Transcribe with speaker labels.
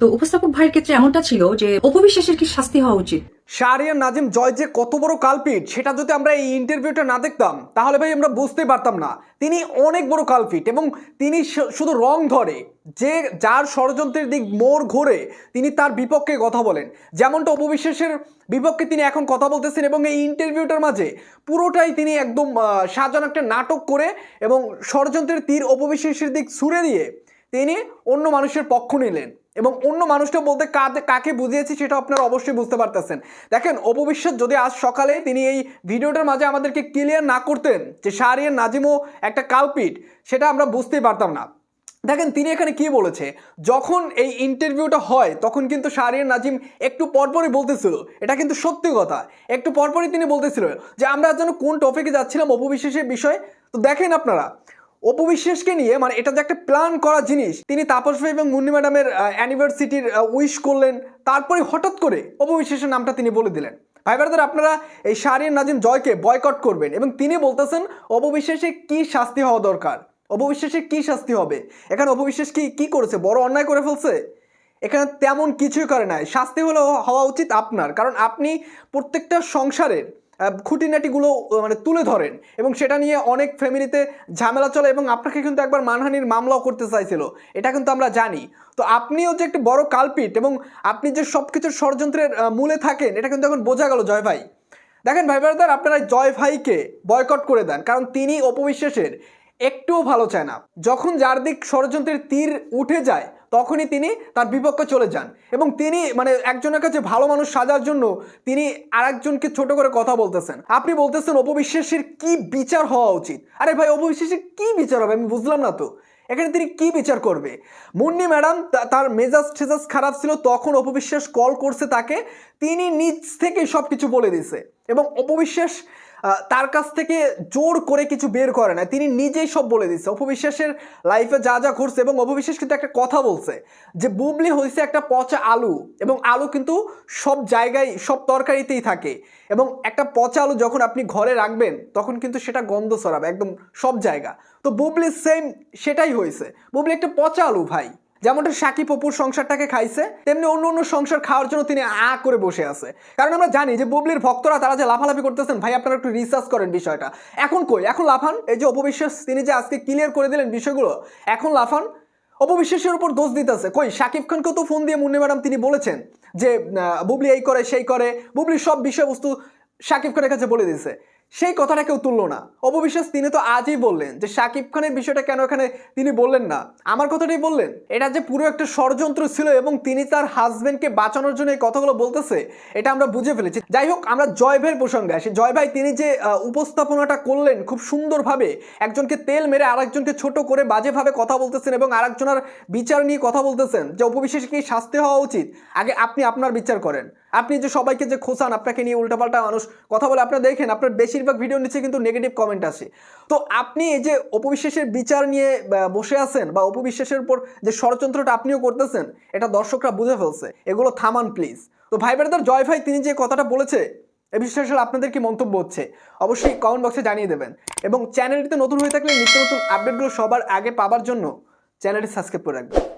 Speaker 1: তো উপস্থাপক ভাইয়ের ক্ষেত্রে এমনটা ছিল যে অপবিশ্বাসের কি শাস্তি হওয়া উচিত?
Speaker 2: শাহরিয়ার নাজিম জয় যে কত বড় কালপিট সেটা যদি আমরা এই ইন্টারভিউটা না দেখতাম, তাহলে ভাই আমরা বুঝতে পারতাম না। তিনি অনেক বড় কালপিট এবং তিনি শুধু রং ধরে, যে যার ষড়যন্ত্রের দিক মোড় ঘুরে, তিনি তার বিপক্ষে কথা বলেন। যেমনটা অপবিশ্বাসের বিপক্ষে তিনি এখন কথা বলতেছেন এবং এই ইন্টারভিউটার মাঝে পুরোটাই তিনি একদম সাজানো একটা নাটক করে এবং ষড়যন্ত্রের তীর অপবিশ্বাসের দিক ছুড়ে দিয়ে তিনি অন্য মানুষের পক্ষ নিলেন। এবং অন্য মানুষটা বলতে কাকে কাকে বুঝিয়েছি সেটা আপনারা অবশ্যই বুঝতে পারতেছেন। দেখেন অপবিশ্বাস যদি আজ সকালে তিনি এই ভিডিওটার মাঝে আমাদেরকে ক্লিয়ার না করতেন যে শাহরিয়ার নাজিমও একটা কালপিট, সেটা আমরা বুঝতেই পারতাম না। দেখেন, তিনি এখানে কি বলেছে? যখন এই ইন্টারভিউটা হয়, তখন কিন্তু শাহরিয়ার নাজিম একটু পরপরই বলতেছিল। এটা কিন্তু সত্যি কথা। একটু পরপরই তিনি বলতেছিল যে, আমরা যেন কোন টপিকে যাচ্ছিলাম অপবিশ্বাসের বিষয়ে? তো দেখেন আপনারা অপবিশ্বাসকে নিয়ে মানে এটা যে একটা প্ল্যান করা জিনিস, তিনি তাপস ভাই এবং মুন্নি ম্যাডামের অ্যানিভার্সিটির উইশ করলেন। তারপরে হঠাৎ করে অপবিশ্বাসের নামটা তিনি বলে দিলেন। ভাই ব্রাদার, আপনারা এই শাহরিয়ার নাজিম জয়কে বয়কট করবেন এবং তিনি বলতেছেন, অপবিশ্বাসে কি শাস্তি হওয়া দরকার? অপবিশ্বাসে কি শাস্তি হবে? এখানে অপবিশ্বাস কি, কী করেছে? বড় অন্যায় করে ফেলছে? এখানে তেমন কিছুই করে নাই। শাস্তি হলো, হওয়া উচিত আপনার। কারণ আপনি প্রত্যেকটা সংসারের খুঁটিনাটিগুলো মানে তুলে ধরেন এবং সেটা নিয়ে অনেক ফ্যামিলিতে ঝামেলা চলে এবং আপনাকে কিন্তু একবার মানহানির মামলাও করতে চাইছিল। এটা কিন্তু আমরা জানি। তো আপনিও যে একটি বড় কালপিট এবং আপনি যে সব কিছুর ষড়যন্ত্রের মূলে থাকেন, এটা কিন্তু এখন বোঝা গেল জয় ভাই। দেখেন ভাই ব্রাদার, আপনারা জয় ভাইকে বয়কট করে দেন, কারণ তিনি অপবিশ্বাসের একটুও ভালো চায় না। যখন যার দিক ষড়যন্ত্রের তীর উঠে যায় তখনই তিনি তার বিপক্ষে চলে যান। এবং তিনি মানে একজনের কাছে ভালো মানুষ সাজার জন্য তিনি আরেকজনকে ছোট করে কথা বলতেছেন। আপনি বলতেছেন অপবিশ্বাসের কি বিচার হওয়া উচিত? আরে ভাই অপবিশ্বাসের কি বিচার হবে? আমি বুঝলাম না তো। এখানে তিনি কি বিচার করবে? মুন্নি ম্যাডাম তার মেজাজ ঠেজাজ খারাপ ছিল, তখন অপবিশ্বাস কল করছে তাকে। তিনি নিজ থেকে সব কিছু বলে দিছে এবং অপবিশ্বাস তার কাছ থেকে জোর করে কিছু বের করে না তিনি নিজেই সব বলে দিচ্ছে। অপবিশ্বাসের লাইফে যা যা ঘটছে এবং অপবিশ্বাস কিন্তু একটা কথা বলছে যে, বুবলি হয়েছে একটা পচা আলু এবং আলু কিন্তু সব জায়গায়, সব তরকারিতেই থাকে এবং একটা পচা আলু যখন আপনি ঘরে রাখবেন, তখন কিন্তু সেটা গন্ধ ছড়াবে একদম সব জায়গা। তো বুবলি সেম সেটাই হয়েছে বুবলি একটা পচা আলু ভাই। যেমনটা সাকিব অপুর সংসারটাকে খাইছে, তেমনি অন্য অন্য সংসার খাওয়ার জন্য তিনি আ করে বসে আছে। কারণ আমরা জানি যে বুবলির ভক্তরা, তারা যে লাফালাফি করতেছেন, ভাই আপনারা একটু রিসার্চ করেন বিষয়টা। এখন কই? এখন লাফান, এই যে অপবিশ্বাস, তিনি যে আজকে ক্লিয়ার করে দিলেন বিষয়গুলো, এখন লাফান, অপবিশ্বাসের উপর দোষ দিতেছে। কই? শাকিব খানকেও তো ফোন দিয়ে মুন্নি ম্যাডাম তিনি বলেছেন যে বুবলি এই করে, সেই করে বুবলির সব বিষয়বস্তু শাকিব খানের কাছে বলে দিয়েছে। সেই কথাটা কেউ তুললো না। অপবিশ্বাস তিনি তো আজই বললেন যে শাকিব খানের বিষয়টা কেন এখানে তিনি বললেন না। আমার কথাটাই বললেন, এটা যে পুরো একটা ষড়যন্ত্র ছিল এবং তিনি তার হাজবেন্ডকে বাঁচানোর জন্য এই কথাগুলো বলতেছে, এটা আমরা বুঝে ফেলেছি। যাই হোক, আমরা জয় ভাইয়ের প্রসঙ্গে আসি। জয় ভাই, তিনি যে উপস্থাপনাটা করলেন খুব সুন্দরভাবে, একজনকে তেল মেরে আরেকজনকে ছোট করে বাজেভাবে কথা বলতেছেন এবং আরেকজনের বিচার নিয়ে কথা বলতেছেন, যে অপবিশ্বাসে কি শাস্তি হওয়া উচিত? আগে আপনি আপনার বিচার করেন। আপনি যে সবাইকে যে খোঁচান, আপনাকে নিয়ে উল্টাপাল্টা মানুষ কথা বলে, আপনারা দেখেন, আপনার বেশিরভাগ ভিডিও নিচে কিন্তু নেগেটিভ কমেন্ট আসে। তো আপনি এই যে অপবিশ্বাসের বিচার নিয়ে বসে আছেন, বা অপবিশ্বাসের উপর যে ষড়যন্ত্রটা আপনিও করতেছেন, এটা দর্শকরা বুঝে ফেলছে। এগুলো থামান প্লিজ তো ভাই বেড়াদার জয় ভাই, তিনি যে কথাটা বলেছে, এ বিষয়ে আপনাদের কি মন্তব্য হচ্ছে, অবশ্যই কমেন্ট বক্সে জানিয়ে দেবেন। এবং চ্যানেলটিতে নতুন হয়ে থাকলে নিত্য নতুন আপডেটগুলো সবার আগে পাবার জন্য চ্যানেলটি সাবস্ক্রাইব করে রাখবেন।